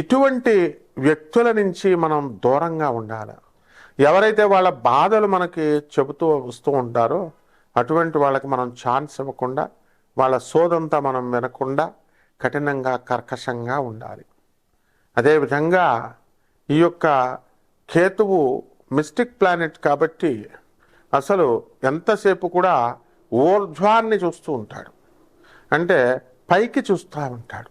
ఇటువంటి వ్యక్తుల నుంచి మనం దూరంగా ఉండాలి. ఎవరైతే వాళ్ళ బాధలు మనకి చెబుతూ వస్తూ ఉంటారో అటువంటి వాళ్ళకి మనం ఛాన్స్ ఇవ్వకుండా వాళ్ళ సోదంతా మనం వినకుండా కఠినంగా కర్కశంగా ఉండాలి. అదేవిధంగా ఈ యొక్క కేతువు మిస్టిక్ ప్లానెట్ కాబట్టి అసలు ఎంతసేపు కూడా ఊర్ధ్వాన్ని చూస్తూ ఉంటాడు. అంటే పైకి చూస్తూ ఉంటాడు.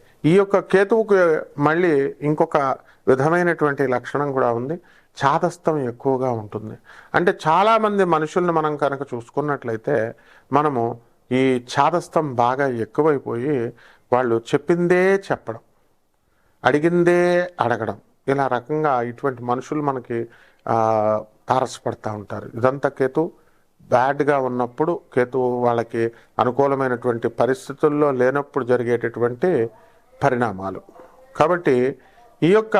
ఈ యొక్క కేతువుకు మళ్ళీ ఇంకొక విధమైనటువంటి లక్షణం కూడా ఉంది. చాదస్తం ఎక్కువగా ఉంటుంది. అంటే చాలామంది మనుషుల్ని మనం కనుక చూసుకున్నట్లయితే మనము ఈ చాదస్తం బాగా ఎక్కువైపోయి వాళ్ళు చెప్పిందే చెప్పడం అడిగిందే అడగడం ఇలా రకంగా ఇటువంటి మనుషులు మనకి తారసపడతా ఉంటారు. ఇదంతా కేతు బ్యాడ్గా ఉన్నప్పుడు కేతు వాళ్ళకి అనుకూలమైనటువంటి పరిస్థితుల్లో లేనప్పుడు జరిగేటటువంటి పరిణామాలు. కాబట్టి ఈ యొక్క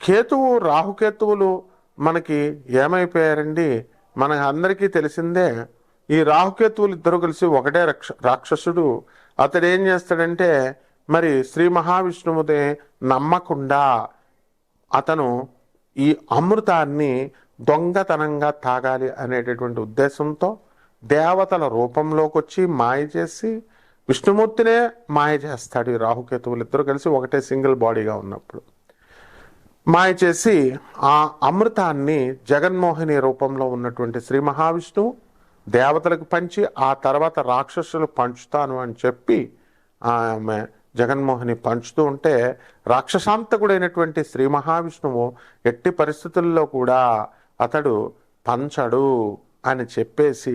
కేతువు రాహుకేతువులు మనకి ఏమైపోయారండి? మన అందరికీ తెలిసిందే ఈ రాహుకేతువులు ఇద్దరు కలిసి ఒకటే రక్ష రాక్షసుడు. అతడు ఏం చేస్తాడంటే మరి శ్రీ మహావిష్ణువుదే నమ్మకుండా అతను ఈ అమృతాన్ని దొంగతనంగా తాగాలి అనేటటువంటి ఉద్దేశంతో దేవతల రూపంలోకి వచ్చి మాయ చేసి విష్ణుమూర్తినే మాయ చేస్తాడు ఈ రాహుకేతువులు ఇద్దరు కలిసి ఒకటే సింగిల్ బాడీగా ఉన్నప్పుడు. మాయ చేసి ఆ అమృతాన్ని జగన్మోహిని రూపంలో ఉన్నటువంటి శ్రీ మహావిష్ణువు దేవతలకు పంచి ఆ తర్వాత రాక్షసులు పంచుతాను అని చెప్పి ఆమె జగన్మోహిని పంచుతూ ఉంటే రాక్షసాంతకుడైనటువంటి శ్రీ మహావిష్ణువు ఎట్టి పరిస్థితుల్లో కూడా అతడు పంచడు అని చెప్పేసి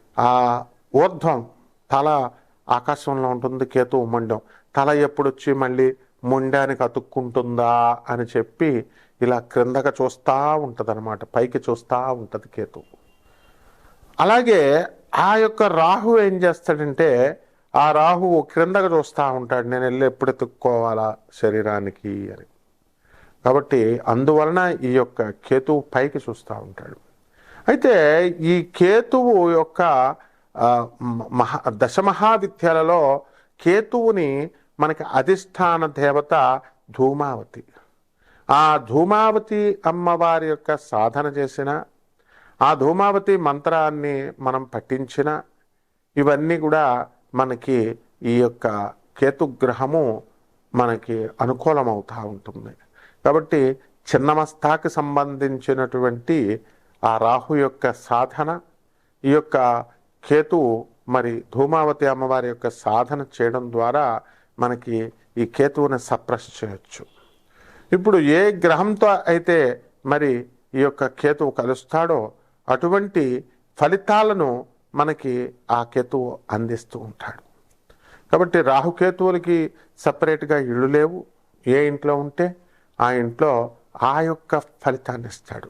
ఆ ఊర్ధ్వం తల ఆకాశంలో ఉంటుంది కేతు ముండం తల ఎప్పుడొచ్చి మళ్ళీ మొండానికి అతుక్కుంటుందా అని చెప్పి ఇలా క్రిందగా చూస్తూ ఉంటుంది అనమాట పైకి చూస్తూ ఉంటుంది కేతు. అలాగే ఆ యొక్క రాహు ఏం చేస్తాడంటే ఆ రాహువు క్రిందగా చూస్తూ ఉంటాడు నేను వెళ్ళి ఎప్పుడు ఎత్తుక్కోవాలా శరీరానికి అని. కాబట్టి అందువలన ఈ యొక్క కేతువు పైకి చూస్తూ ఉంటాడు. అయితే ఈ కేతువు యొక్క మహా దశమహావిద్యలలో కేతువుని మనకి అధిష్టాన దేవత ధూమావతి. ఆ ధూమావతి అమ్మవారి యొక్క సాధన చేసిన ఆ ధూమావతి మంత్రాన్ని మనం పఠించిన ఇవన్నీ కూడా మనకి ఈ యొక్క కేతుగ్రహము మనకి అనుకూలమవుతూ ఉంటుంది. కాబట్టి చిన్నమస్తాకి సంబంధించినటువంటి ఆ రాహు యొక్క సాధన ఈ యొక్క కేతువు మరి ధూమావతి అమ్మవారి యొక్క సాధన చేయడం ద్వారా మనకి ఈ కేతువుని సప్రెస్ చేయొచ్చు. ఇప్పుడు ఏ గ్రహంతో అయితే మరి ఈ యొక్క కేతువు కలుస్తాడో అటువంటి ఫలితాలను మనకి ఆ కేతువు అందిస్తూ ఉంటాడు. కాబట్టి రాహుకేతువులకి సపరేట్గా ఇళ్ళు లేవు. ఏ ఇంట్లో ఉంటే ఆ ఇంట్లో ఆ యొక్క ఫలితాన్ని ఇస్తాడు.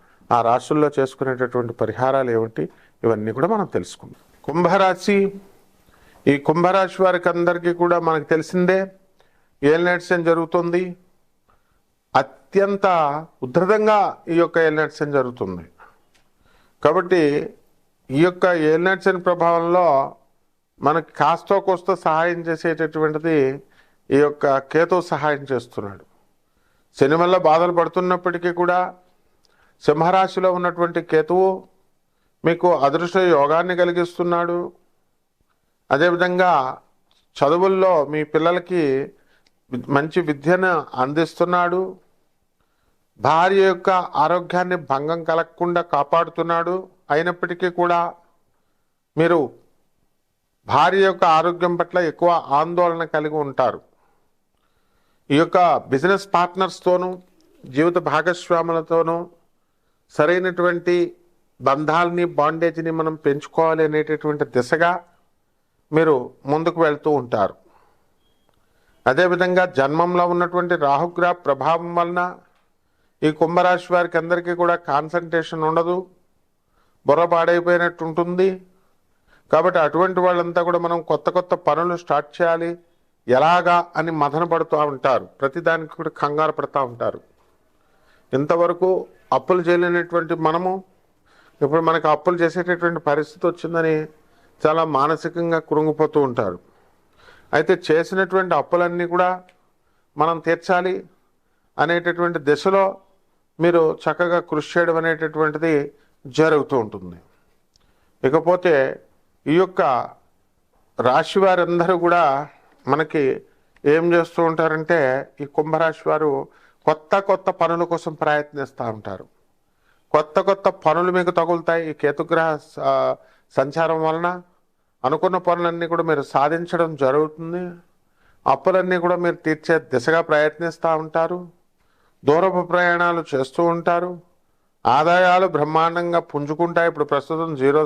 ఆ రాశుల్లో చేసుకునేటటువంటి పరిహారాలు ఏమిటి? ఇవన్నీ కూడా మనం తెలుసుకుందాం. కుంభరాశి. ఈ కుంభరాశి వారికి అందరికీ కూడా మనకు తెలిసిందే ఏలినట్సన్ జరుగుతుంది. అత్యంత ఉధృతంగా ఈ యొక్క ఏలినట్సన్ జరుగుతుంది. కాబట్టి ఈ యొక్క ఏలినట్సన్ ప్రభావంలో మనకి కాస్తో కోస్తో సహాయం చేసేటటువంటిది ఈ యొక్క కేతు సహాయం చేస్తున్నాడు. శని వల్ల బాధలు పడుతున్నప్పటికీ కూడా సింహరాశిలో ఉన్నటువంటి కేతువు మీకు అదృష్ట యోగాన్ని కలిగిస్తున్నాడు. అదేవిధంగా చదువుల్లో మీ పిల్లలకి మంచి విద్యను అందిస్తున్నాడు. భార్య యొక్క ఆరోగ్యాన్ని భంగం కలగకుండా కాపాడుతున్నాడు. అయినప్పటికీ కూడా మీరు భార్య యొక్క ఆరోగ్యం పట్ల ఎక్కువ ఆందోళన కలిగి ఉంటారు. ఈ యొక్క బిజినెస్ పార్ట్నర్స్తోనూ జీవిత భాగస్వాములతోనూ సరైనటువంటి బంధాలని బాండేజ్ని మనం పెంచుకోవాలి అనేటటువంటి దిశగా మీరు ముందుకు వెళ్తూ ఉంటారు. అదేవిధంగా జన్మంలో ఉన్నటువంటి రాహుగ్రహ ప్రభావం వలన ఈ కుంభరాశి వారికి అందరికీ కూడా కాన్సన్ట్రేషన్ ఉండదు. బుర్ర పాడైపోయినట్టు ఉంటుంది. కాబట్టి అటువంటి వాళ్ళంతా కూడా మనం కొత్త కొత్త పనులు స్టార్ట్ చేయాలి. ఎలాగా అని మదన పడుతూ ఉంటారు. ప్రతిదానికి కూడా కంగారు పడుతూ ఉంటారు. ఇంతవరకు అప్పులు చేయలేనటువంటి మనము ఇప్పుడు మనకు అప్పులు చేసేటటువంటి పరిస్థితి వచ్చిందని చాలా మానసికంగా కురుంగిపోతూ ఉంటారు. అయితే చేసినటువంటి అప్పులన్నీ కూడా మనం తీర్చాలి అనేటటువంటి దిశలో మీరు చక్కగా కృషి చేయడం అనేటటువంటిది జరుగుతూ ఉంటుంది. ఇకపోతే ఈ యొక్క రాశి వారందరూ కూడా మనకి ఏం చేస్తూ ఉంటారంటే ఈ కుంభరాశి వారు కొత్త కొత్త పనుల కోసం ప్రయత్నిస్తూ ఉంటారు. కొత్త కొత్త పనులు మీకు తగులుతాయి. ఈ కేతుగ్రహ సంచారం వలన అనుకున్న పనులన్నీ కూడా మీరు సాధించడం జరుగుతుంది. అప్పులన్నీ కూడా మీరు తీర్చే దిశగా ప్రయత్నిస్తూ ఉంటారు. దూరపు ప్రయాణాలు చేస్తూ ఉంటారు. ఆదాయాలు బ్రహ్మాండంగా పుంజుకుంటాయి. ఇప్పుడు ప్రస్తుతం జీరో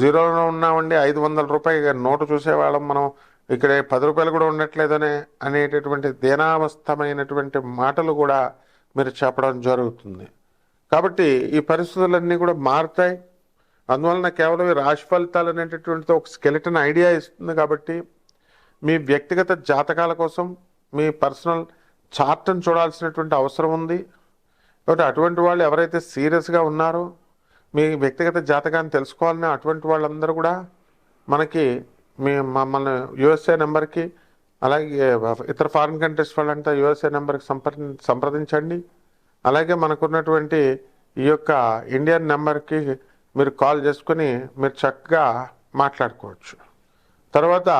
జీరోలో ఉన్నామండి. ఐదు వందల రూపాయలు నోటు చూసేవాళ్ళం మనం. ఇక్కడ పది రూపాయలు కూడా ఉండట్లేదనే అనేటటువంటి దీనావస్థమైనటువంటి మాటలు కూడా మీరు చెప్పడం జరుగుతుంది. కాబట్టి ఈ పరిస్థితులన్నీ కూడా మారుతాయి. అందువలన కేవలం ఈ రాశి ఫలితాలు అనేటటువంటిది ఒక స్కెలిటన్ ఐడియా ఇస్తుంది కాబట్టి మీ వ్యక్తిగత జాతకాల కోసం మీ పర్సనల్ చార్ట్ను చూడాల్సినటువంటి అవసరం ఉంది. కాబట్టి అటువంటి వాళ్ళు ఎవరైతే సీరియస్గా ఉన్నారో మీ వ్యక్తిగత జాతకాన్ని తెలుసుకోవాలని అటువంటి వాళ్ళందరూ కూడా మనకి మీ మమ్మల్ని యుఎస్ఏ నెంబర్కి అలాగే ఇతర ఫారిన్ కంట్రీస్ వాళ్ళంతా యుఎస్ఏ నెంబర్కి సంప్రది సంప్రదించండి. అలాగే మనకున్నటువంటి ఈ యొక్క ఇండియన్ నెంబర్కి మీరు కాల్ చేసుకొని మీరు చక్కగా మాట్లాడుకోవచ్చు. తర్వాత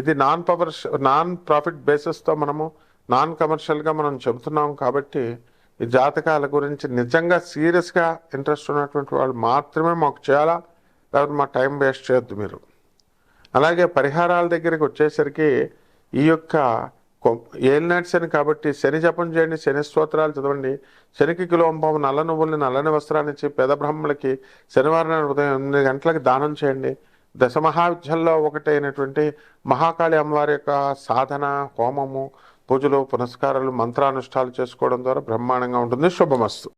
ఇది నాన్ పవర్ నాన్ ప్రాఫిట్ బేసిస్తో మనము నాన్ కమర్షియల్గా మనం చెబుతున్నాం కాబట్టి ఈ జాతకాల గురించి నిజంగా సీరియస్గా ఇంట్రెస్ట్ ఉన్నటువంటి వాళ్ళు మాత్రమే మాకు చేయాలా? లేకపోతే మా టైం వేస్ట్ చేయొద్దు మీరు. అలాగే పరిహారాల దగ్గరికి వచ్చేసరికి ఈ యొక్క ఏలినాటి శని కాబట్టి శని జపం చేయండి శని స్తోత్రాలు చదవండి. శనికి కిలోంపాము నల్ల నువ్వుల్ని నల్లని వస్త్రాన్ని ఇచ్చి పేద బ్రాహ్మణులకి శనివారం ఉదయం ఎనిమిది గంటలకు దానం చేయండి. దశ మహావిద్యల్లో ఒకటైనటువంటి మహాకాళి అమ్మవారి యొక్క సాధన హోమము పూజలు పునస్కారాలు మంత్రానుష్ఠాలు చేసుకోవడం ద్వారా బ్రహ్మాండంగా ఉంటుంది. శుభమస్తు.